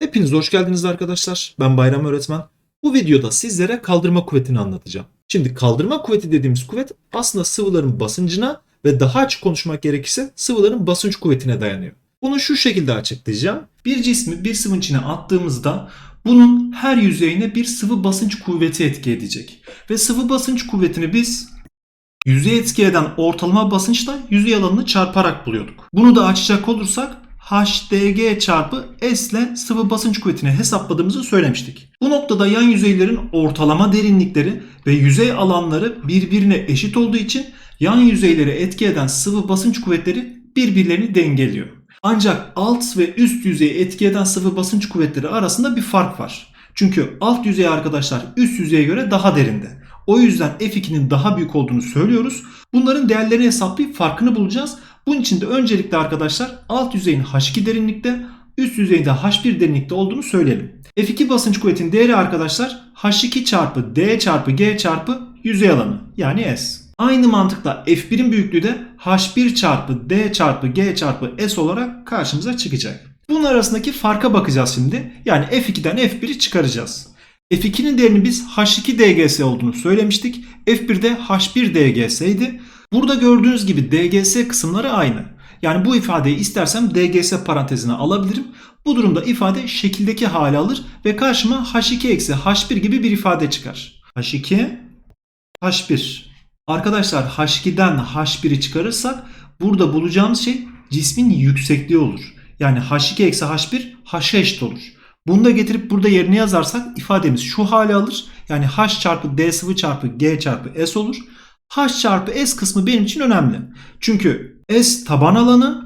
Hepiniz hoş geldiniz arkadaşlar. Ben Bayram Öğretmen. Bu videoda sizlere kaldırma kuvvetini anlatacağım. Şimdi kaldırma kuvveti dediğimiz kuvvet aslında sıvıların basıncına ve daha açık konuşmak gerekirse sıvıların basınç kuvvetine dayanıyor. Bunu şu şekilde açıklayacağım. Bir cismi bir sıvın içine attığımızda bunun her yüzeyine bir sıvı basınç kuvveti etki edecek. Ve sıvı basınç kuvvetini biz yüzey etki eden ortalama basınçla yüzey alanını çarparak buluyorduk. Bunu da açacak olursak HDG çarpı S ile sıvı basınç kuvvetini hesapladığımızı söylemiştik. Bu noktada yan yüzeylerin ortalama derinlikleri ve yüzey alanları birbirine eşit olduğu için yan yüzeylere etki eden sıvı basınç kuvvetleri birbirlerini dengeliyor. Ancak alt ve üst yüzeyi etki eden sıvı basınç kuvvetleri arasında bir fark var. Çünkü alt yüzey arkadaşlar üst yüzeye göre daha derinde. O yüzden F2'nin daha büyük olduğunu söylüyoruz. Bunların değerlerini hesaplayıp farkını bulacağız. Bunun için de öncelikle arkadaşlar alt yüzeyin H2 derinlikte, üst yüzeyinde H1 derinlikte olduğunu söyleyelim. F2 basınç kuvvetinin değeri arkadaşlar H2 çarpı D çarpı G çarpı yüzey alanı yani S. Aynı mantıkla F1'in büyüklüğü de H1 çarpı D çarpı G çarpı S olarak karşımıza çıkacak. Bunun arasındaki farka bakacağız şimdi. Yani F2'den F1'i çıkaracağız. F2'nin değerini biz H2 DGS olduğunu söylemiştik. F1'de H1 DGS idi. Burada gördüğünüz gibi DGS kısımları aynı. Yani bu ifadeyi istersem DGS parantezine alabilirim. Bu durumda ifade şekildeki hali alır ve karşıma H2 eksi H1 gibi bir ifade çıkar. H2 H1 Arkadaşlar H2'den H1'i çıkarırsak burada bulacağımız şey cismin yüksekliği olur. Yani H2 eksi H1 H'a eşit olur. Bunu da getirip burada yerine yazarsak ifademiz şu hale alır. Yani H çarpı D sıvı çarpı G çarpı S olur. H çarpı S kısmı benim için önemli. Çünkü S taban alanı,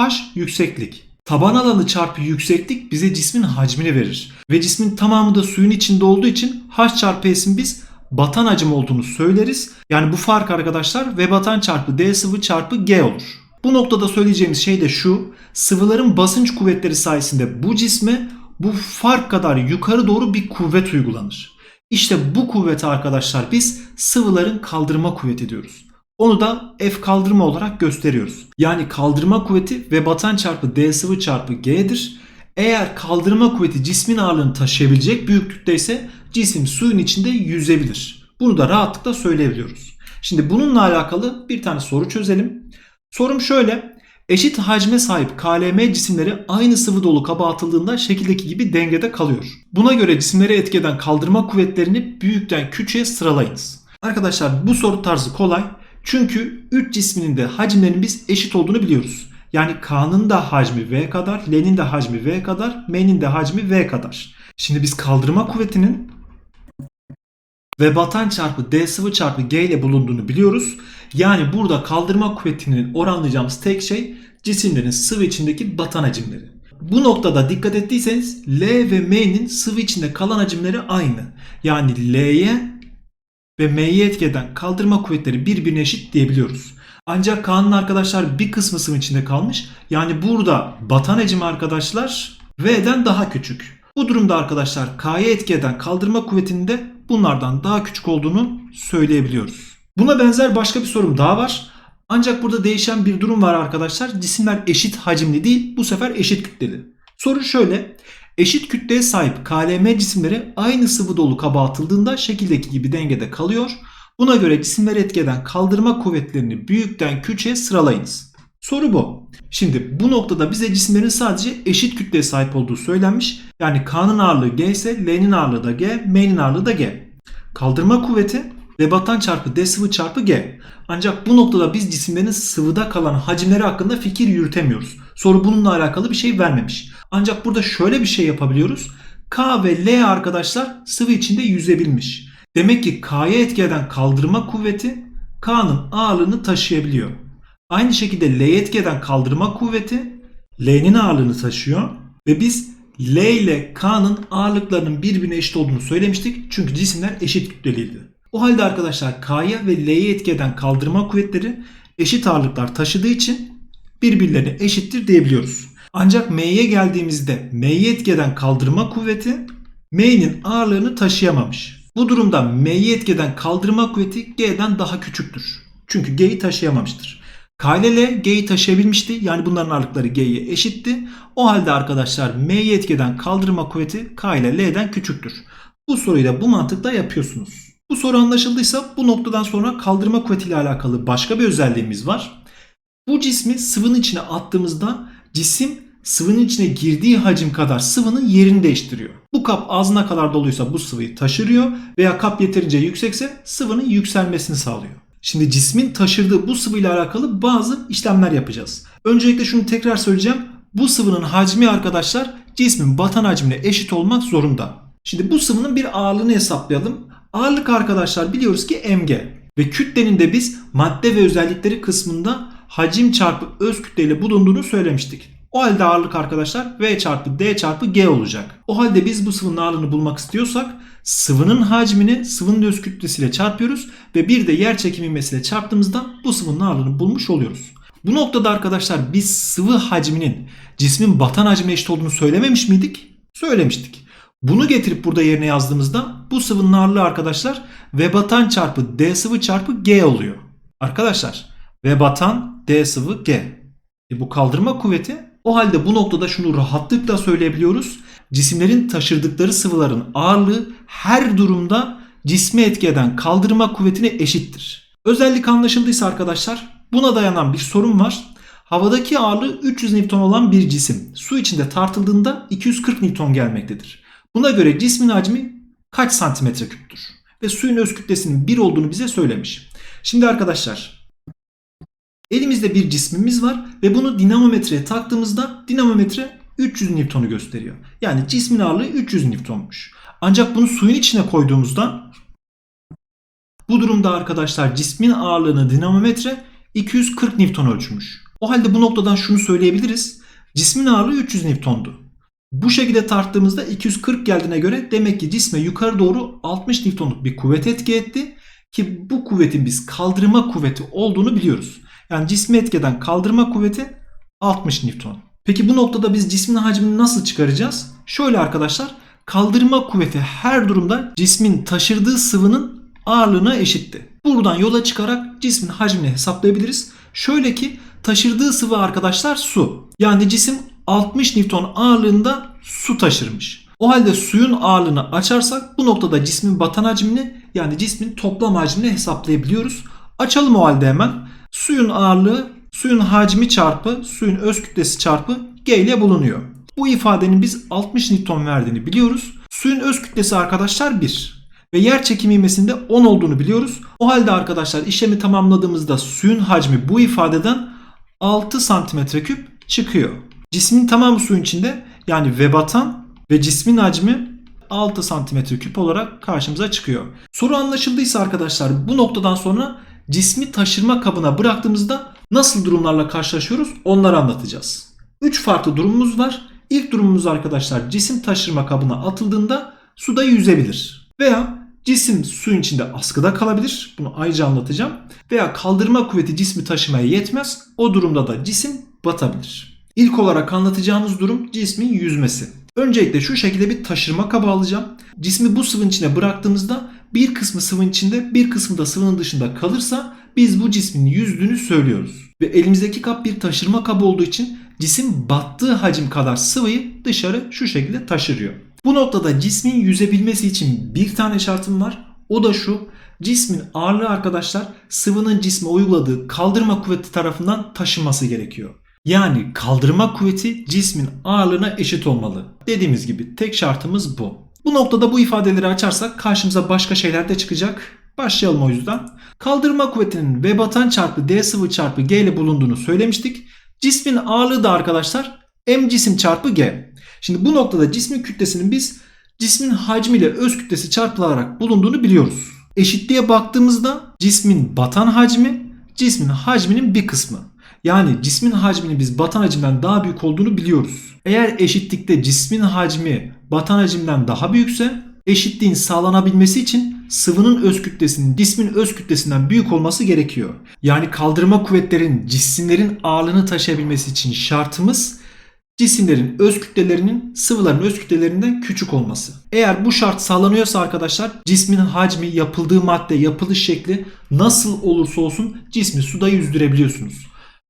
H yükseklik. Taban alanı çarpı yükseklik bize cismin hacmini verir. Ve cismin tamamı da suyun içinde olduğu için H çarpı S'in biz batan hacim olduğunu söyleriz. Yani bu fark arkadaşlar V batan çarpı D sıvı çarpı G olur. Bu noktada söyleyeceğimiz şey de şu. Sıvıların basınç kuvvetleri sayesinde bu cisme bu fark kadar yukarı doğru bir kuvvet uygulanır. İşte bu kuvveti arkadaşlar biz sıvıların kaldırma kuvveti diyoruz. Onu da F kaldırma olarak gösteriyoruz. Yani kaldırma kuvveti ve batan çarpı D sıvı çarpı G'dir. Eğer kaldırma kuvveti cismin ağırlığını taşıyabilecek büyüklükte ise cisim suyun içinde yüzebilir. Bunu da rahatlıkla söyleyebiliyoruz. Şimdi bununla alakalı bir tane soru çözelim. Sorum şöyle. Eşit hacme sahip KLM cisimleri aynı sıvı dolu kaba atıldığında şekildeki gibi dengede kalıyor. Buna göre cisimleri etki eden kaldırma kuvvetlerini büyükten küçüğe sıralayınız. Arkadaşlar bu soru tarzı kolay. Çünkü 3 cisminin de hacimlerinin biz eşit olduğunu biliyoruz. Yani K'nın da hacmi V kadar, L'nin de hacmi V kadar, M'nin de hacmi V kadar. Şimdi biz kaldırma kuvvetinin ve batan çarpı D sıvı çarpı G ile bulunduğunu biliyoruz. Yani burada kaldırma kuvvetinin oranlayacağımız tek şey cisimlerin sıvı içindeki batan hacimleri. Bu noktada dikkat ettiyseniz L ve M'nin sıvı içinde kalan hacimleri aynı. Yani L'ye ve M'ye etki eden kaldırma kuvvetleri birbirine eşit diyebiliyoruz. Ancak K'nın arkadaşlar bir kısmı sıvı içinde kalmış. Yani burada batan hacmi arkadaşlar V'den daha küçük. Bu durumda arkadaşlar K'ya etki eden kaldırma kuvvetinin de bunlardan daha küçük olduğunu söyleyebiliyoruz. Buna benzer başka bir sorum daha var. Ancak burada değişen bir durum var arkadaşlar. Cisimler eşit hacimli değil, bu sefer eşit kütleli. Soru şöyle. Eşit kütleye sahip KLM cisimleri aynı sıvı dolu kaba atıldığında şekildeki gibi dengede kalıyor. Buna göre cisimleri etkeden kaldırma kuvvetlerini büyükten küçüğe sıralayınız. Soru bu. Şimdi bu noktada bize cisimlerin sadece eşit kütleye sahip olduğu söylenmiş. Yani K'nın ağırlığı G ise L'nin ağırlığı da G, M'nin ağırlığı da G. Kaldırma kuvveti V batan çarpı D sıvı çarpı G. Ancak bu noktada biz cisimlerin sıvıda kalan hacimleri hakkında fikir yürütemiyoruz. Soru bununla alakalı bir şey vermemiş. Ancak burada şöyle bir şey yapabiliyoruz. K ve L arkadaşlar sıvı içinde yüzebilmiş. Demek ki K'ya etki eden kaldırma kuvveti K'nın ağırlığını taşıyabiliyor. Aynı şekilde L'ye etki eden kaldırma kuvveti L'nin ağırlığını taşıyor. Ve biz L ile K'nın ağırlıklarının birbirine eşit olduğunu söylemiştik. Çünkü cisimler eşit kütleliydi. O halde arkadaşlar K'ya ve L'ye etki eden kaldırma kuvvetleri eşit ağırlıklar taşıdığı için birbirlerine eşittir diyebiliyoruz. Ancak M'ye geldiğimizde M'ye etki eden kaldırma kuvveti M'nin ağırlığını taşıyamamış. Bu durumda M'ye etki eden kaldırma kuvveti G'den daha küçüktür. Çünkü G'yi taşıyamamıştır. K ile L G'yi taşıyabilmişti. Yani bunların ağırlıkları G'ye eşitti. O halde arkadaşlar M'yi etkeden kaldırma kuvveti K ile L'den küçüktür. Bu soruyu da bu mantıkla yapıyorsunuz. Bu soru anlaşıldıysa bu noktadan sonra kaldırma kuvvetiyle alakalı başka bir özelliğimiz var. Bu cismi sıvının içine attığımızda cisim sıvının içine girdiği hacim kadar sıvının yerini değiştiriyor. Bu kap ağzına kadar doluysa bu sıvıyı taşırıyor veya kap yeterince yüksekse sıvının yükselmesini sağlıyor. Şimdi cismin taşırdığı bu sıvıyla alakalı bazı işlemler yapacağız. Öncelikle şunu tekrar söyleyeceğim. Bu sıvının hacmi arkadaşlar cismin batan hacmine eşit olmak zorunda. Şimdi bu sıvının bir ağırlığını hesaplayalım. Ağırlık arkadaşlar biliyoruz ki mg. Ve kütlenin de biz madde ve özellikleri kısmında hacim çarpı öz kütleyle bulunduğunu söylemiştik. O halde ağırlık arkadaşlar V çarpı D çarpı G olacak. O halde biz bu sıvının ağırlığını bulmak istiyorsak sıvının hacmini sıvının öz kütlesiyle çarpıyoruz ve bir de yer çekimi ivmesiyle çarptığımızda bu sıvının ağırlığını bulmuş oluyoruz. Bu noktada arkadaşlar biz sıvı hacminin cismin batan hacmine eşit olduğunu söylememiş miydik? Söylemiştik. Bunu getirip burada yerine yazdığımızda bu sıvının ağırlığı arkadaşlar V batan çarpı D sıvı çarpı G oluyor. Arkadaşlar V batan D sıvı G. E bu kaldırma kuvveti o halde bu noktada şunu rahatlıkla söyleyebiliyoruz. Cisimlerin taşırdıkları sıvıların ağırlığı her durumda cisme etki eden kaldırma kuvvetine eşittir. Özellik anlaşıldıysa arkadaşlar buna dayanan bir sorun var. Havadaki ağırlığı 300 Newton olan bir cisim su içinde tartıldığında 240 Newton gelmektedir. Buna göre cismin hacmi kaç santimetre küptür? Ve suyun öz kütlesinin 1 olduğunu bize söylemiş. Şimdi arkadaşlar elimizde bir cismimiz var ve bunu dinamometreye taktığımızda dinamometre 300 Newton'u gösteriyor. Yani cismin ağırlığı 300 Newton'muş. Ancak bunu suyun içine koyduğumuzda bu durumda arkadaşlar cismin ağırlığını dinamometre 240 Newton ölçmüş. O halde bu noktadan şunu söyleyebiliriz. Cismin ağırlığı 300 Newton'du. Bu şekilde tarttığımızda 240 geldiğine göre demek ki cisme yukarı doğru 60 Newton'luk bir kuvvet etki etti. Ki bu kuvvetin biz kaldırma kuvveti olduğunu biliyoruz. Yani cismi etkeden kaldırma kuvveti 60 Newton. Peki bu noktada biz cismin hacmini nasıl çıkaracağız? Şöyle arkadaşlar kaldırma kuvveti her durumda cismin taşırdığı sıvının ağırlığına eşitti. Buradan yola çıkarak cismin hacmini hesaplayabiliriz. Şöyle ki taşırdığı sıvı arkadaşlar su. Yani cisim 60 Newton ağırlığında su taşırmış. O halde suyun ağırlığını açarsak bu noktada cismin batan hacmini yani cismin toplam hacmini hesaplayabiliyoruz. Açalım o halde hemen. Suyun ağırlığı suyun hacmi çarpı suyun öz kütlesi çarpı G ile bulunuyor. Bu ifadenin biz 60 Newton verdiğini biliyoruz. Suyun öz kütlesi arkadaşlar 1 ve yer çekimi ivmesinde 10 olduğunu biliyoruz. O halde arkadaşlar işlemi tamamladığımızda suyun hacmi bu ifadeden 6 santimetre küp çıkıyor. Cismin tamamı suyun içinde yani ve batan ve cismin hacmi 6 santimetre küp olarak karşımıza çıkıyor. Soru anlaşıldıysa arkadaşlar bu noktadan sonra cismi taşırma kabına bıraktığımızda nasıl durumlarla karşılaşıyoruz onları anlatacağız. 3 farklı durumumuz var. İlk durumumuz arkadaşlar cisim taşırma kabına atıldığında suda yüzebilir. Veya cisim suyun içinde askıda kalabilir. Bunu ayrıca anlatacağım. Veya kaldırma kuvveti cismi taşımaya yetmez. O durumda da cisim batabilir. İlk olarak anlatacağımız durum cismin yüzmesi. Öncelikle şu şekilde bir taşırma kabı alacağım. Cismi bu sıvının içine bıraktığımızda bir kısmı sıvının içinde bir kısmı da sıvının dışında kalırsa biz bu cismin yüzdüğünü söylüyoruz. Ve elimizdeki kap bir taşırma kabı olduğu için cisim battığı hacim kadar sıvıyı dışarı şu şekilde taşırıyor. Bu noktada cismin yüzebilmesi için bir tane şartım var. O da şu. Cismin ağırlığı arkadaşlar sıvının cisme uyguladığı kaldırma kuvveti tarafından taşınması gerekiyor. Yani kaldırma kuvveti cismin ağırlığına eşit olmalı. Dediğimiz gibi tek şartımız bu. Bu noktada bu ifadeleri açarsak karşımıza başka şeyler de çıkacak. Başlayalım o yüzden. Kaldırma kuvvetinin V batan çarpı D sıvı çarpı G ile bulunduğunu söylemiştik. Cismin ağırlığı da arkadaşlar M cisim çarpı G. Şimdi bu noktada cismin kütlesinin biz cismin hacmiyle öz kütlesi çarpılarak bulunduğunu biliyoruz. Eşitliğe baktığımızda cismin batan hacmi cismin hacminin bir kısmı. Yani cismin hacminin biz batan hacimden daha büyük olduğunu biliyoruz. Eğer eşitlikte cismin hacmi batan hacimden daha büyükse eşitliğin sağlanabilmesi için sıvının öz kütlesinin cismin öz kütlesinden büyük olması gerekiyor. Yani kaldırma kuvvetlerin cisimlerin ağırlığını taşıyabilmesi için şartımız cisimlerin öz kütlelerinin sıvıların öz kütlelerinden küçük olması. Eğer bu şart sağlanıyorsa arkadaşlar cismin hacmi, yapıldığı madde, yapılış şekli nasıl olursa olsun cismi suda yüzdürebiliyorsunuz.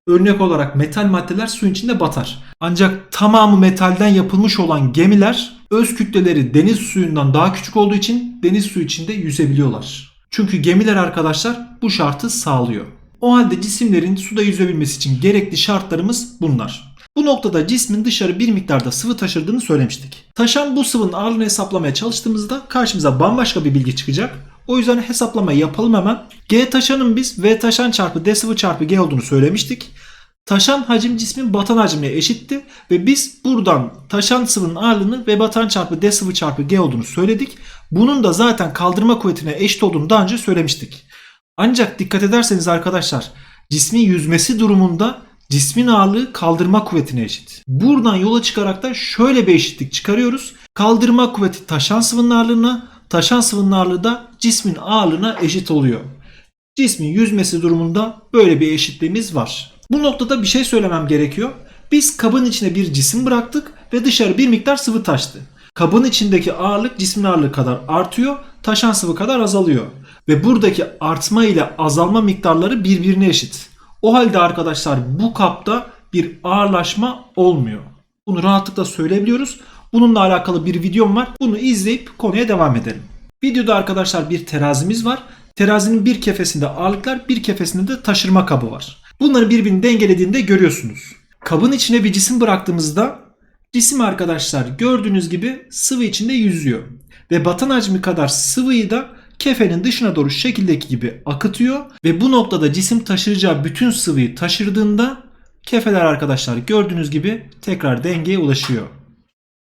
Örnek olarak metal maddeler suyun içinde batar. Ancak tamamı metalden yapılmış olan gemiler öz kütleleri deniz suyundan daha küçük olduğu için deniz suyu içinde yüzebiliyorlar. Çünkü gemiler arkadaşlar bu şartı sağlıyor. O halde cisimlerin suda yüzebilmesi için gerekli şartlarımız bunlar. Bu noktada cismin dışarı bir miktarda sıvı taşırdığını söylemiştik. Taşan bu sıvının ağırlığını hesaplamaya çalıştığımızda karşımıza bambaşka bir bilgi çıkacak. O yüzden hesaplamayı yapalım hemen. G taşanın biz V taşan çarpı D sıvı çarpı G olduğunu söylemiştik. Taşan hacim cismin batan hacmine eşitti ve biz buradan taşan sıvının ağırlığını V batan çarpı D sıvı çarpı G olduğunu söyledik. Bunun da zaten kaldırma kuvvetine eşit olduğunu daha önce söylemiştik. Ancak dikkat ederseniz arkadaşlar cismin yüzmesi durumunda cismin ağırlığı kaldırma kuvvetine eşit. Buradan yola çıkarak da şöyle bir eşitlik çıkarıyoruz. Kaldırma kuvveti taşan sıvının ağırlığına, taşan sıvının ağırlığı da cismin ağırlığına eşit oluyor. Cismin yüzmesi durumunda böyle bir eşitliğimiz var. Bu noktada bir şey söylemem gerekiyor. Biz kabın içine bir cisim bıraktık ve dışarı bir miktar sıvı taştı. Kabın içindeki ağırlık cismin ağırlığı kadar artıyor, taşan sıvı kadar azalıyor. Ve buradaki artma ile azalma miktarları birbirine eşit. O halde arkadaşlar bu kapta bir ağırlaşma olmuyor. Bunu rahatlıkla söyleyebiliyoruz. Bununla alakalı bir videom var. Bunu izleyip konuya devam edelim. Videoda arkadaşlar bir terazimiz var. Terazinin bir kefesinde ağırlıklar, bir kefesinde de taşırma kabı var. Bunları birbirini dengelediğinde görüyorsunuz. Kabın içine bir cisim bıraktığımızda cisim arkadaşlar gördüğünüz gibi sıvı içinde yüzüyor. Ve batan hacmi kadar sıvıyı da kefenin dışına doğru şekildeki gibi akıtıyor. Ve bu noktada cisim taşıyacağı bütün sıvıyı taşırdığında kefeler arkadaşlar gördüğünüz gibi tekrar dengeye ulaşıyor.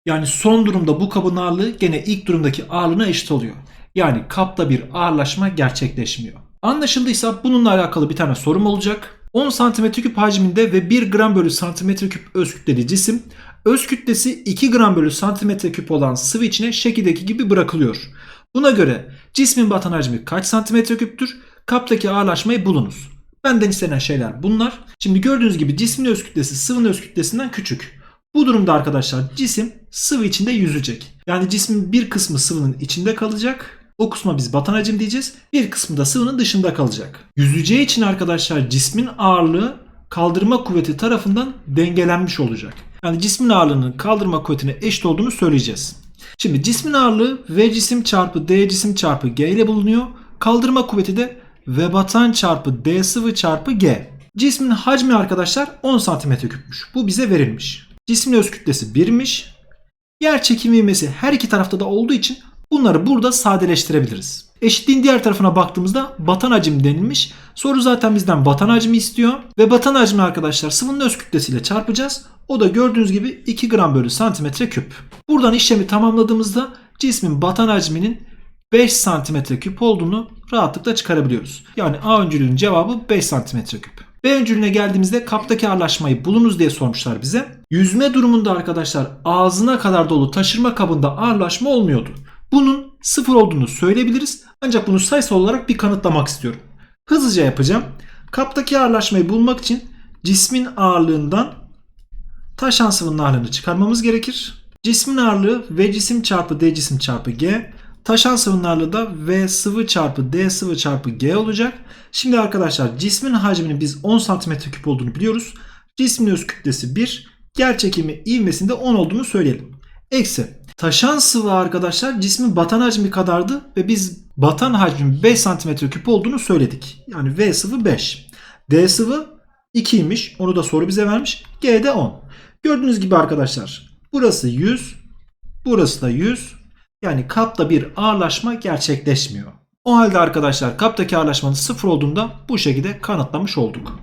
Yani son durumda bu kabın ağırlığı gene ilk durumdaki ağırlığına eşit oluyor. Yani kapta bir ağırlaşma gerçekleşmiyor. Anlaşıldıysa bununla alakalı bir tane sorum olacak. 10 cm3 hacminde ve 1 gram bölü santimetre küp öz kütleli cisim öz kütlesi 2 gram bölü santimetre küp olan sıvı içine şekildeki gibi bırakılıyor. Buna göre cismin batan hacmi kaç santimetre küptür? Kaptaki ağırlaşmayı bulunuz. Benden istenen şeyler bunlar. Şimdi gördüğünüz gibi cismin öz kütlesi sıvının öz kütlesinden küçük. Bu durumda arkadaşlar cisim sıvı içinde yüzecek. Yani cismin bir kısmı sıvının içinde kalacak. O kısma biz batan hacim diyeceğiz. Bir kısmı da sıvının dışında kalacak. Yüzeceği için arkadaşlar cismin ağırlığı kaldırma kuvveti tarafından dengelenmiş olacak. Yani cismin ağırlığının kaldırma kuvvetine eşit olduğunu söyleyeceğiz. Şimdi cismin ağırlığı V cisim çarpı D cisim çarpı G ile bulunuyor. Kaldırma kuvveti de V batan çarpı D sıvı çarpı G. Cismin hacmi arkadaşlar 10 cm küpmüş. Bu bize verilmiş. Cismin öz kütlesi 1'miş. Yer çekimi ivmesi her iki tarafta da olduğu için bunları burada sadeleştirebiliriz. Eşitliğin diğer tarafına baktığımızda batan hacim denilmiş. Soru zaten bizden batan hacmi istiyor. Ve batan hacmi arkadaşlar sıvının öz kütlesiyle çarpacağız. O da gördüğünüz gibi 2 gram bölü santimetre küp. Buradan işlemi tamamladığımızda cismin batan hacminin 5 santimetre küp olduğunu rahatlıkla çıkarabiliyoruz. Yani A öncülünün cevabı 5 santimetre küp. B öncülüne geldiğimizde kaptaki ağırlaşmayı bulunuz diye sormuşlar bize. Yüzme durumunda arkadaşlar ağzına kadar dolu taşırma kabında ağırlaşma olmuyordu. Bunun sıfır olduğunu söyleyebiliriz ancak bunu sayısal olarak bir kanıtlamak istiyorum. Hızlıca yapacağım. Kaptaki ağırlaşmayı bulmak için cismin ağırlığından taşan sıvının ağırlığını çıkarmamız gerekir. Cismin ağırlığı V cisim çarpı D cisim çarpı G. Taşan sıvının ağırlığı da V sıvı çarpı D sıvı çarpı G olacak. Şimdi arkadaşlar cismin hacminin biz 10 cm3 olduğunu biliyoruz. Cismin öz kütlesi 1. Yer çekimi ivmesinde 10 olduğunu söyleyelim. Eksi. Taşan sıvı arkadaşlar cismin batan hacmi kadardı ve biz batan hacmin 5 cm3 olduğunu söyledik. Yani V sıvı 5. D sıvı 2'ymiş. Onu da soru bize vermiş. G de 10. Gördüğünüz gibi arkadaşlar burası 100. Burası da 100. Yani kapta bir ağırlaşma gerçekleşmiyor. O halde arkadaşlar kaptaki ağırlaşmanın sıfır olduğunda bu şekilde kanıtlamış olduk.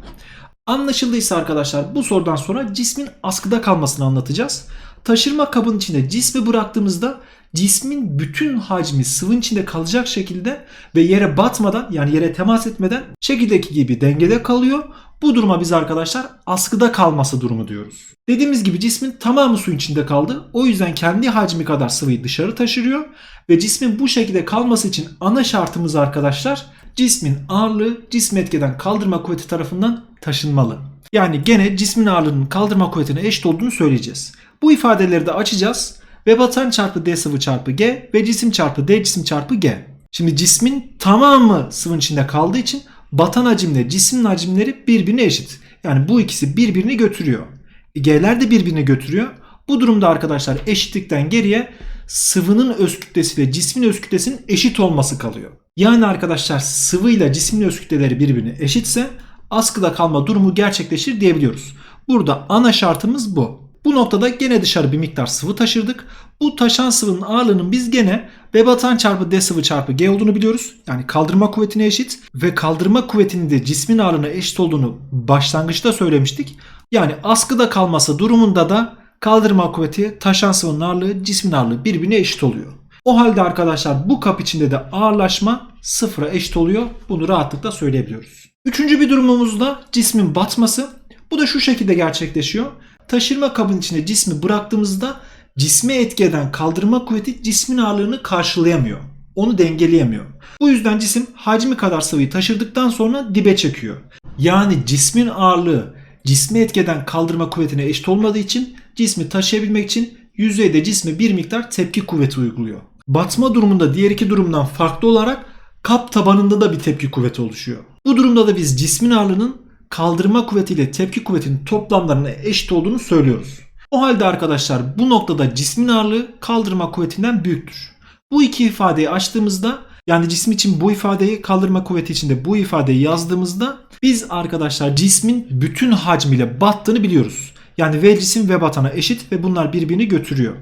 Anlaşıldıysa arkadaşlar bu sorudan sonra cismin askıda kalmasını anlatacağız. Taşırma kabın içinde cismi bıraktığımızda cismin bütün hacmi sıvın içinde kalacak şekilde ve yere batmadan yani yere temas etmeden şekildeki gibi dengede kalıyor. Bu duruma biz arkadaşlar askıda kalması durumu diyoruz. Dediğimiz gibi cismin tamamı suyun içinde kaldı. O yüzden kendi hacmi kadar sıvıyı dışarı taşırıyor. Ve cismin bu şekilde kalması için ana şartımız arkadaşlar cismin ağırlığı cismi etkeden kaldırma kuvveti tarafından taşınmalı. Yani gene cismin ağırlığının kaldırma kuvvetine eşit olduğunu söyleyeceğiz. Bu ifadeleri de açacağız. Ve batan çarpı D sıvı çarpı G ve cisim çarpı D cisim çarpı G. Şimdi cismin tamamı sıvın içinde kaldığı için batan hacimle cismin hacimleri birbirine eşit. Yani bu ikisi birbirini götürüyor. E, G'ler de birbirini götürüyor. Bu durumda arkadaşlar eşitlikten geriye sıvının öz kütlesi ve cismin öz kütlesinin eşit olması kalıyor. Yani arkadaşlar sıvıyla cismin öz kütleleri birbirine eşitse askıda kalma durumu gerçekleşir diyebiliyoruz. Burada ana şartımız bu. Bu noktada gene dışarı bir miktar sıvı taşırdık. Bu taşan sıvının ağırlığının biz gene V batan çarpı D sıvı çarpı G olduğunu biliyoruz. Yani kaldırma kuvvetine eşit ve kaldırma kuvvetinin de cismin ağırlığına eşit olduğunu başlangıçta söylemiştik. Yani askıda kalması durumunda da kaldırma kuvveti taşan sıvının ağırlığı cismin ağırlığı birbirine eşit oluyor. O halde arkadaşlar bu kap içinde de ağırlaşma sıfıra eşit oluyor. Bunu rahatlıkla söyleyebiliyoruz. Üçüncü bir durumumuzda cismin batması. Bu da şu şekilde gerçekleşiyor. Taşırma kabın içinde cismi bıraktığımızda cisme etki eden kaldırma kuvveti cismin ağırlığını karşılayamıyor. Onu dengeleyemiyor. Bu yüzden cisim hacmi kadar sıvıyı taşırdıktan sonra dibe çekiyor. Yani cismin ağırlığı cisme etki eden kaldırma kuvvetine eşit olmadığı için cismi taşıyabilmek için yüzeyde cisme bir miktar tepki kuvveti uyguluyor. Batma durumunda diğer iki durumdan farklı olarak kap tabanında da bir tepki kuvveti oluşuyor. Bu durumda da biz cismin ağırlığının kaldırma kuvvetiyle tepki kuvvetinin toplamlarına eşit olduğunu söylüyoruz. O halde arkadaşlar bu noktada cismin ağırlığı kaldırma kuvvetinden büyüktür. Bu iki ifadeyi açtığımızda yani cisim için bu ifadeyi kaldırma kuvveti için de bu ifadeyi yazdığımızda biz arkadaşlar cismin bütün hacmiyle battığını biliyoruz. Yani V cisim V batana eşit ve bunlar birbirini götürüyor.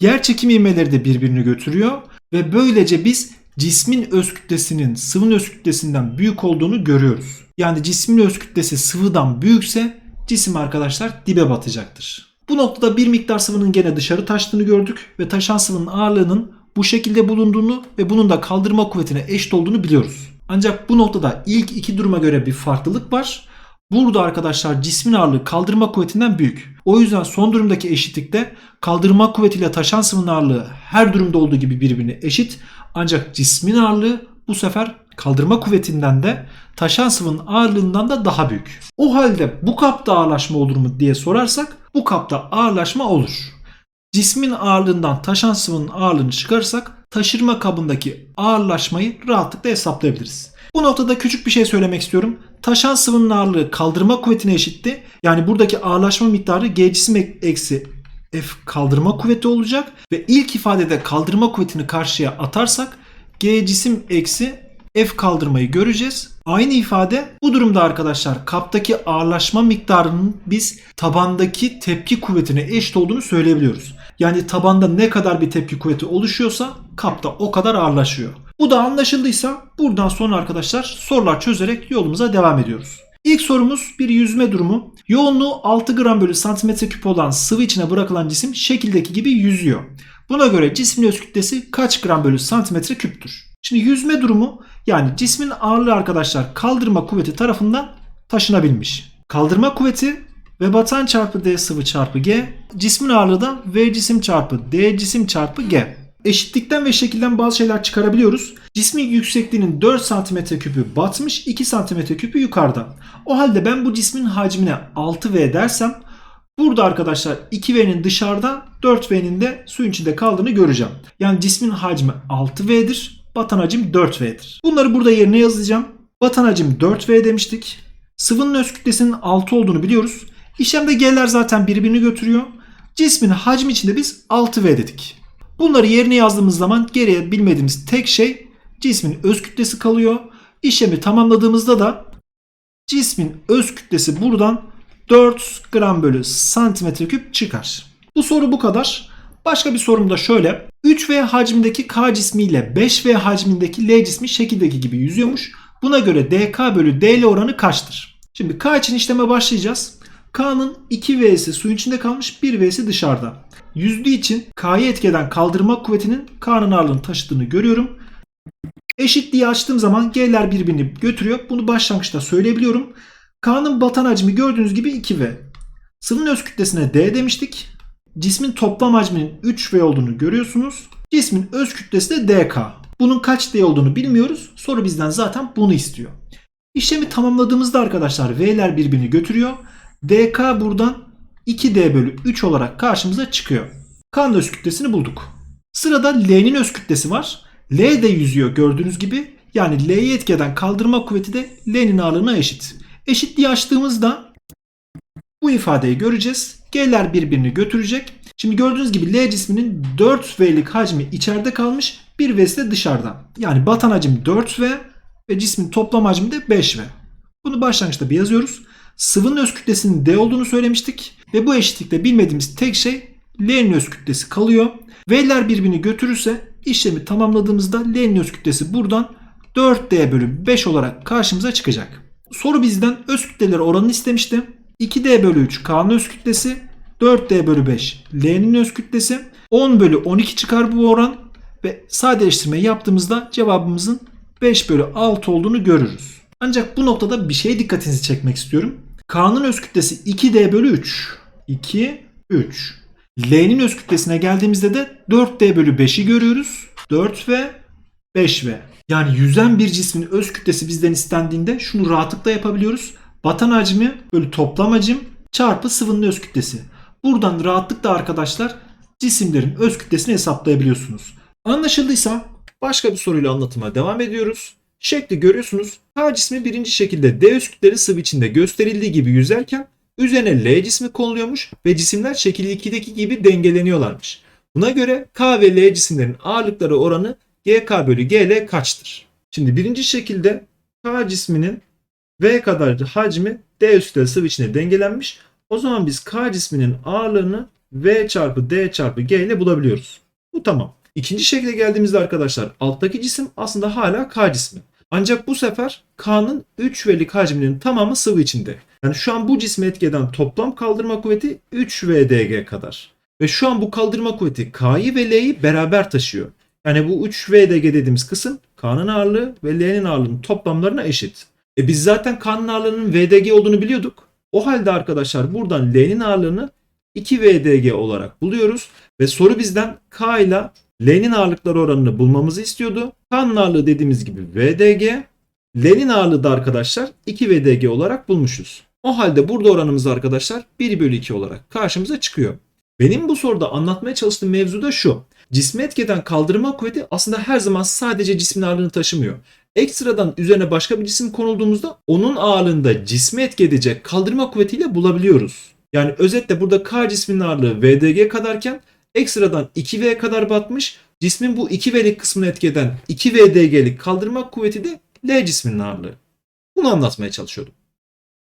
Yer çekim ivmeleri de birbirini götürüyor ve böylece biz cismin öz kütlesinin sıvının öz kütlesinden büyük olduğunu görüyoruz. Yani cismin öz kütlesi sıvıdan büyükse cisim arkadaşlar dibe batacaktır. Bu noktada bir miktar sıvının gene dışarı taştığını gördük ve taşan sıvının ağırlığının bu şekilde bulunduğunu ve bunun da kaldırma kuvvetine eşit olduğunu biliyoruz. Ancak bu noktada ilk iki duruma göre bir farklılık var. Burada arkadaşlar cismin ağırlığı kaldırma kuvvetinden büyük. O yüzden son durumdaki eşitlikte kaldırma kuvvetiyle taşan sıvının ağırlığı her durumda olduğu gibi birbirine eşit. Ancak cismin ağırlığı bu sefer kaldırma kuvvetinden de taşan sıvının ağırlığından da daha büyük. O halde bu kapta ağırlaşma olur mu diye sorarsak bu kapta ağırlaşma olur. Cismin ağırlığından taşan sıvının ağırlığını çıkarırsak taşırma kabındaki ağırlaşmayı rahatlıkla hesaplayabiliriz. Bu noktada küçük bir şey söylemek istiyorum. Taşan sıvının ağırlığı kaldırma kuvvetine eşitti. Yani buradaki ağırlaşma miktarı G cisim eksi F kaldırma kuvveti olacak ve ilk ifadede kaldırma kuvvetini karşıya atarsak G cisim eksi F kaldırmayı göreceğiz. Aynı ifade bu durumda arkadaşlar kaptaki ağırlaşma miktarının biz tabandaki tepki kuvvetine eşit olduğunu söyleyebiliyoruz. Yani tabanda ne kadar bir tepki kuvveti oluşuyorsa kapta o kadar ağırlaşıyor. Bu da anlaşıldıysa buradan sonra arkadaşlar sorular çözerek yolumuza devam ediyoruz. İlk sorumuz bir yüzme durumu. Yoğunluğu 6 gram bölü santimetre küp olan sıvı içine bırakılan cisim şekildeki gibi yüzüyor. Buna göre cismin öz kütlesi kaç gram bölü santimetre küptür? Şimdi yüzme durumu yani cismin ağırlığı arkadaşlar kaldırma kuvveti tarafından taşınabilmiş. Kaldırma kuvveti ve batan çarpı D sıvı çarpı G cismin ağırlığı da V cisim çarpı D cisim çarpı G. Eşitlikten ve şekilden bazı şeyler çıkarabiliyoruz. Cismin yüksekliğinin 4 cm küpü batmış 2 cm küpü yukarıda. O halde ben bu cismin hacmine 6V dersem burada arkadaşlar 2V'nin dışarıda 4V'nin de suyun içinde kaldığını göreceğim. Yani cismin hacmi 6V'dir. Batan hacim 4V'dir. Bunları burada yerine yazacağım. Batan hacim 4V demiştik. Sıvının öz kütlesinin 6 olduğunu biliyoruz. İşlemde G'ler zaten birbirini götürüyor. Cismin hacmi içinde biz 6V dedik. Bunları yerine yazdığımız zaman geriye bilmediğimiz tek şey cismin öz kütlesi kalıyor. İşlemi tamamladığımızda da cismin öz kütlesi buradan 4 gram bölü santimetre küp çıkar. Bu soru bu kadar. Başka bir sorum da şöyle. 3V hacmindeki K cismi ile 5V hacmindeki L cismi şekildeki gibi yüzüyormuş. Buna göre DK bölü DL oranı kaçtır? Şimdi K için işleme başlayacağız. K'nın 2V'si suyun içinde kalmış 1V'si dışarıda. Yüzdüğü için K'yı etkeden kaldırma kuvvetinin K'nın ağırlığını taşıdığını görüyorum. Eşitliği açtığım zaman G'ler birbirini götürüyor. Bunu başlangıçta söyleyebiliyorum. K'nın batan hacmi gördüğünüz gibi 2V. Sıvının öz kütlesine D demiştik. Cismin toplam hacminin 3V olduğunu görüyorsunuz. Cismin öz kütlesi de DK. Bunun kaç D olduğunu bilmiyoruz. Soru bizden zaten bunu istiyor. İşlemi tamamladığımızda arkadaşlar V'ler birbirini götürüyor. DK buradan 2D bölü 3 olarak karşımıza çıkıyor. K'nın öz kütlesini bulduk. Sırada L'nin öz kütlesi var. L de yüzüyor gördüğünüz gibi. Yani L'yi etkeden kaldırma kuvveti de L'nin ağırlığına eşit. Eşitliği açtığımızda Bu ifadeyi göreceğiz. G'ler birbirini götürecek. Şimdi gördüğünüz gibi L cisminin 4V'lik hacmi içeride kalmış. 1V'si de dışarıda. Yani batan hacim 4V ve cismin toplam hacmi de 5V. Bunu başlangıçta bir yazıyoruz. Sıvının öz kütlesinin D olduğunu söylemiştik. Ve bu eşitlikte bilmediğimiz tek şey L'nin öz kütlesi kalıyor. V'ler birbirini götürürse işlemi tamamladığımızda L'nin öz kütlesi buradan 4D bölü 5 olarak karşımıza çıkacak. Soru bizden öz kütleleri oranını istemişti. 2D bölü 3 K'nın öz kütlesi, 4D bölü 5 L'nin öz kütlesi, 10 bölü 12 çıkar bu oran ve sadeleştirme yaptığımızda cevabımızın 5 bölü 6 olduğunu görürüz. Ancak bu noktada bir şeye dikkatinizi çekmek istiyorum. K'nın öz kütlesi 2D bölü 3. 2, 3. L'nin öz kütlesine geldiğimizde de 4D bölü 5'i görüyoruz. 4 ve 5V. Yani yüzen bir cismin öz kütlesi bizden istendiğinde şunu rahatlıkla yapabiliyoruz. Batan hacmi bölü toplam hacim çarpı sıvının öz kütlesi. Buradan rahatlıkla arkadaşlar cisimlerin öz kütlesini hesaplayabiliyorsunuz. Anlaşıldıysa Başka bir soruyla anlatıma devam ediyoruz. Şekli görüyorsunuz. K cismi birinci şekilde D üst kütleli sıvı içinde gösterildiği gibi yüzerken üzerine L cismi konuluyormuş ve cisimler şekil 2'deki gibi dengeleniyorlarmış. Buna göre K ve L cisimlerin ağırlıkları oranı GK bölü GL kaçtır? Şimdi birinci şekilde K cisminin V kadar hacmi D üst kütleli sıvı içinde dengelenmiş. O zaman biz K cisminin ağırlığını V çarpı D çarpı G ile bulabiliyoruz. Bu tamam. İkinci şekle geldiğimizde arkadaşlar alttaki cisim aslında hala K cismi. Ancak bu sefer K'nın 3 V'lik hacminin tamamı sıvı içinde. Yani şu an bu cisme etki eden toplam kaldırma kuvveti 3 VDG kadar. Ve şu an bu kaldırma kuvveti K'yı ve L'yi beraber taşıyor. Yani bu 3 VDG dediğimiz kısım K'nın ağırlığı ve L'nin ağırlığının toplamlarına eşit. E biz zaten K'nın ağırlığının VDG olduğunu biliyorduk. O halde arkadaşlar buradan L'nin ağırlığını 2 VDG olarak buluyoruz. Ve soru bizden K ile L'nin ağırlıkları oranını bulmamızı istiyordu. K'nın ağırlığı dediğimiz gibi VDG. L'nin ağırlığı da arkadaşlar 2 VDG olarak bulmuşuz. O halde burada oranımız arkadaşlar 1 bölü 2 olarak karşımıza çıkıyor. Benim bu soruda anlatmaya çalıştığım mevzu da şu. Cisme etkeden kaldırma kuvveti aslında her zaman sadece cismin ağırlığını taşımıyor. Ekstradan üzerine başka bir cisim konulduğumuzda onun ağırlığında cisme etki edecek kaldırma kuvvetiyle bulabiliyoruz. Yani özetle burada K cisminin ağırlığı VDG kadarken ekstradan 2V kadar batmış. Cismin bu 2V'lik kısmını etki eden 2VDG'lik kaldırma kuvveti de L cisminin ağırlığı. Bunu anlatmaya çalışıyordum.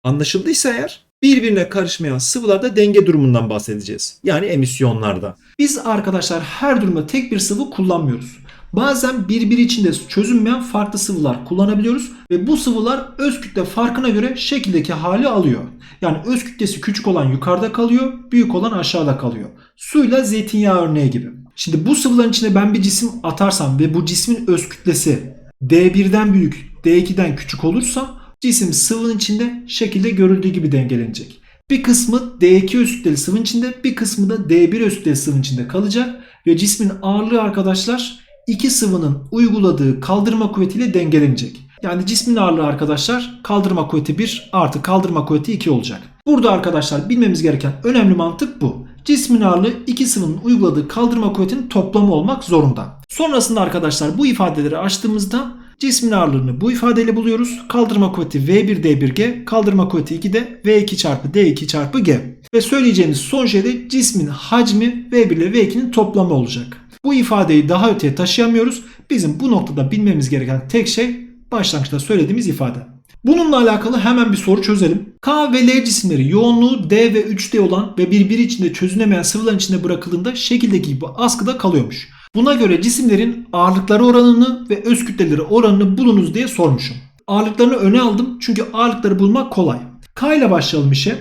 Anlaşıldıysa eğer birbirine karışmayan sıvılarda denge durumundan bahsedeceğiz. Yani emisyonlarda. Biz arkadaşlar her durumda tek bir sıvı kullanmıyoruz. Bazen birbiri içinde çözünmeyen farklı sıvılar kullanabiliyoruz ve bu sıvılar öz kütle farkına göre şekildeki hali alıyor. Yani öz kütlesi küçük olan yukarıda kalıyor, büyük olan aşağıda kalıyor. Suyla zeytinyağı örneği gibi. Şimdi bu sıvıların içine ben bir cisim atarsam ve bu cismin öz kütlesi D1'den büyük, D2'den küçük olursa cisim sıvının içinde şekilde görüldüğü gibi dengelenecek. Bir kısmı D2 öz kütleli sıvının içinde, bir kısmı da D1 öz kütleli sıvının içinde kalacak ve cismin ağırlığı arkadaşlar iki sıvının uyguladığı kaldırma kuvvetiyle dengelenecek. Yani cismin ağırlığı arkadaşlar kaldırma kuvveti 1 artı kaldırma kuvveti 2 olacak. Burada arkadaşlar bilmemiz gereken önemli mantık bu. Cismin ağırlığı iki sıvının uyguladığı kaldırma kuvvetinin toplamı olmak zorunda. Sonrasında arkadaşlar bu ifadeleri açtığımızda cismin ağırlığını bu ifadeyle buluyoruz. Kaldırma kuvveti V1 D1G, kaldırma kuvveti 2 de V2 çarpı D2 çarpı G. Ve söyleyeceğimiz son şey de cismin hacmi V1 ile V2'nin toplamı olacak. Bu ifadeyi daha öteye taşıyamıyoruz. Bizim bu noktada bilmemiz gereken tek şey başlangıçta söylediğimiz ifade. Bununla alakalı hemen bir soru çözelim. K ve L cisimleri yoğunluğu D ve 3D olan ve birbiri içinde çözünemeyen sıvıların içinde bırakıldığında şekildeki gibi askıda kalıyormuş. Buna göre cisimlerin ağırlıkları oranını ve öz kütleleri oranını bulunuz diye sormuşum. Ağırlıklarını öne aldım çünkü ağırlıkları bulmak kolay. K ile başlayalım işe.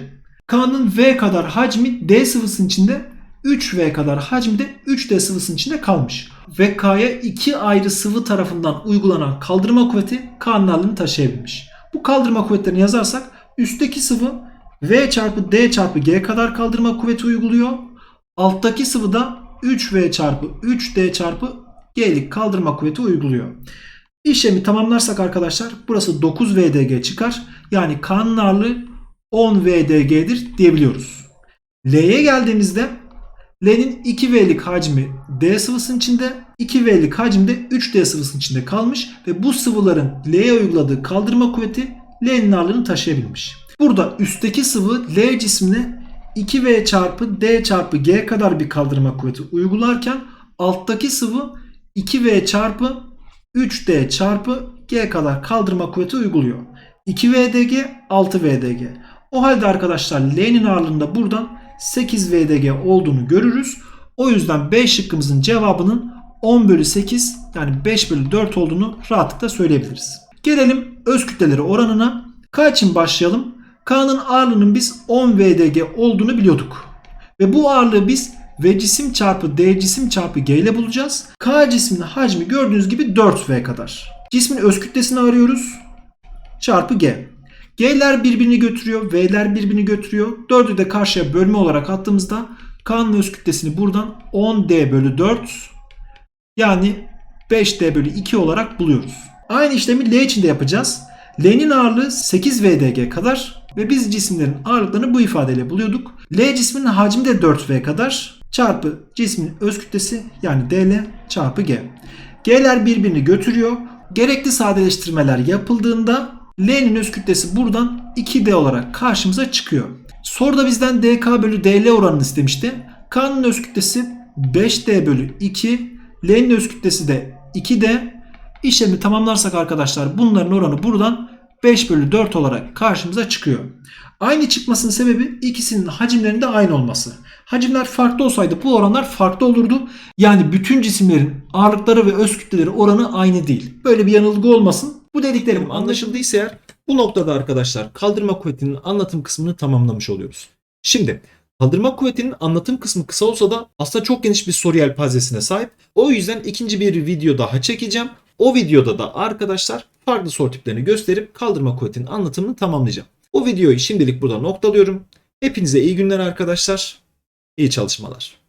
K'nın V kadar hacmi D sıvısının içinde 3V kadar hacmi de 3D sıvısının içinde kalmış. Ve iki ayrı sıvı tarafından uygulanan kaldırma kuvveti K'nın ağırlığını taşıyabilmiş. Bu kaldırma kuvvetlerini yazarsak üstteki sıvı V çarpı D çarpı G kadar kaldırma kuvveti uyguluyor. Alttaki sıvı da 3V çarpı 3D çarpı G'lik kaldırma kuvveti uyguluyor. İşlemi tamamlarsak arkadaşlar burası 9 VDG çıkar. Yani K'nın ağırlığı 10 VDG'dir diyebiliyoruz. L'ye geldiğimizde L'nin 2V'lik hacmi D sıvısının içinde, 2V'lik hacmi de 3D sıvısının içinde kalmış ve bu sıvıların L'ye uyguladığı kaldırma kuvveti L'nin ağırlığını taşıyabilmiş. Burada üstteki sıvı L cismine 2V çarpı D çarpı G kadar bir kaldırma kuvveti uygularken alttaki sıvı 2V çarpı 3D çarpı G kadar kaldırma kuvveti uyguluyor. 2VDG 6VDG. O halde arkadaşlar L'nin ağırlığında buradan 8VDG olduğunu görürüz. O yüzden B şıkkımızın cevabının 10 bölü 8 yani 5 bölü 4 olduğunu rahatlıkla söyleyebiliriz. Gelelim öz kütleleri oranına. K için başlayalım. K'nın ağırlığının biz 10 VDG olduğunu biliyorduk. Ve bu ağırlığı biz V cisim çarpı D cisim çarpı G ile bulacağız. K cisminin hacmi gördüğünüz gibi 4V kadar. Cismin öz kütlesini arıyoruz. Çarpı G. G'ler birbirini götürüyor. V'ler birbirini götürüyor. 4'ü de karşıya bölme olarak attığımızda K'nın öz kütlesini buradan 10D bölü 4 yani 5D bölü 2 olarak buluyoruz. Aynı işlemi L için de yapacağız. L'nin ağırlığı 8 VDG kadar ve biz cisimlerin ağırlıklarını bu ifadeyle buluyorduk. L cisminin hacmi de 4V kadar çarpı cismin öz kütlesi yani DL çarpı G. G'ler birbirini götürüyor. Gerekli sadeleştirmeler yapıldığında L'nin öz kütlesi buradan 2D olarak karşımıza çıkıyor. Soruda bizden DK bölü DL oranını istemişti. K'nın öz kütlesi 5D bölü 2. L'nin öz kütlesi de 2D. İşlemi tamamlarsak arkadaşlar bunların oranı buradan 5 bölü 4 olarak karşımıza çıkıyor. Aynı çıkmasının sebebi ikisinin hacimlerinde aynı olması. Hacimler farklı olsaydı bu oranlar farklı olurdu. Yani bütün cisimlerin ağırlıkları ve öz kütleleri oranı aynı değil. Böyle bir yanılgı olmasın. Bu dediklerim Anlaşıldıysa eğer bu noktada arkadaşlar kaldırma kuvvetinin anlatım kısmını tamamlamış oluyoruz. Şimdi kaldırma kuvvetinin anlatım kısmı kısa olsa da aslında çok geniş bir soru yelpazesine sahip. O yüzden ikinci bir video daha çekeceğim. O videoda da arkadaşlar farklı soru tiplerini gösterip kaldırma kuvvetinin anlatımını tamamlayacağım. Bu videoyu şimdilik burada noktalıyorum. Hepinize iyi günler arkadaşlar. İyi çalışmalar.